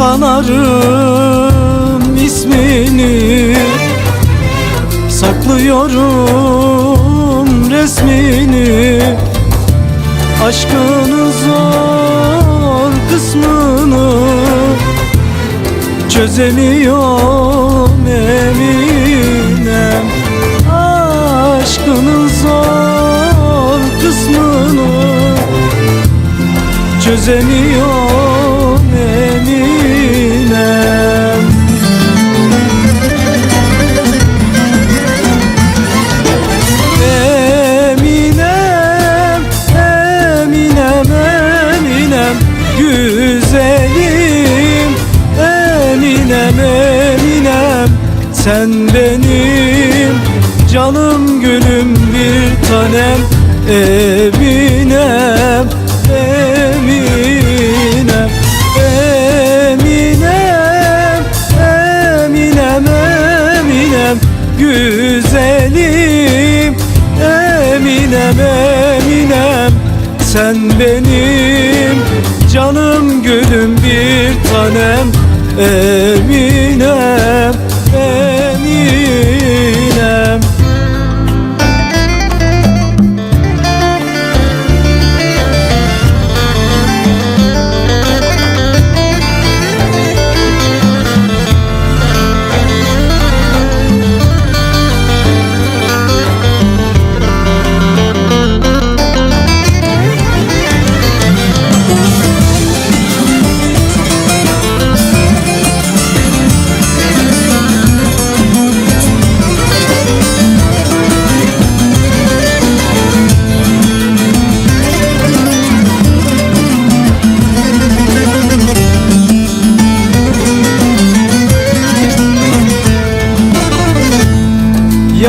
banarım ismini Saklıyorum resmini. Aşkın zor kısmını Çözemiyorum eminem Aşkının zor kısmını Çözemiyorum. Sen benim canım gülüm bir tanem Eminem, Eminem Eminem, Eminem, Eminem Güzelim Eminem, Eminem. Sen benim canım gülüm bir tanem Eminem,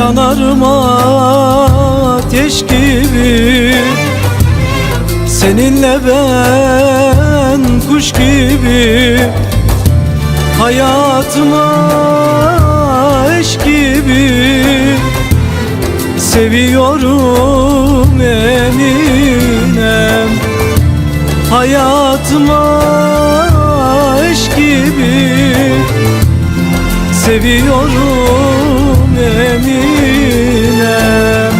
Yanarım ateş gibi. Seninle ben kuş gibi. Hayatıma eş gibi. Seviyorum eminem Hayatıma eş gibi. Seviyorum eminem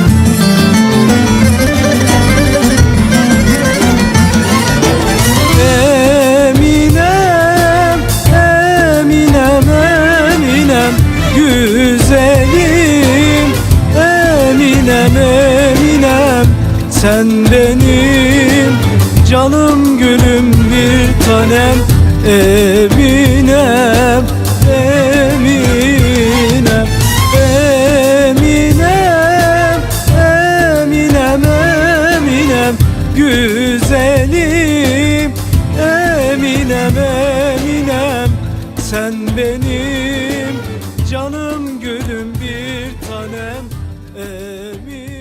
Eminem, Eminem, Eminem Güzelim. Eminem, Eminem Sen benim canım gülüm bir tanem. Eminem güzelim Eminem Eminem sen benim canım gülüm bir tanem Eminem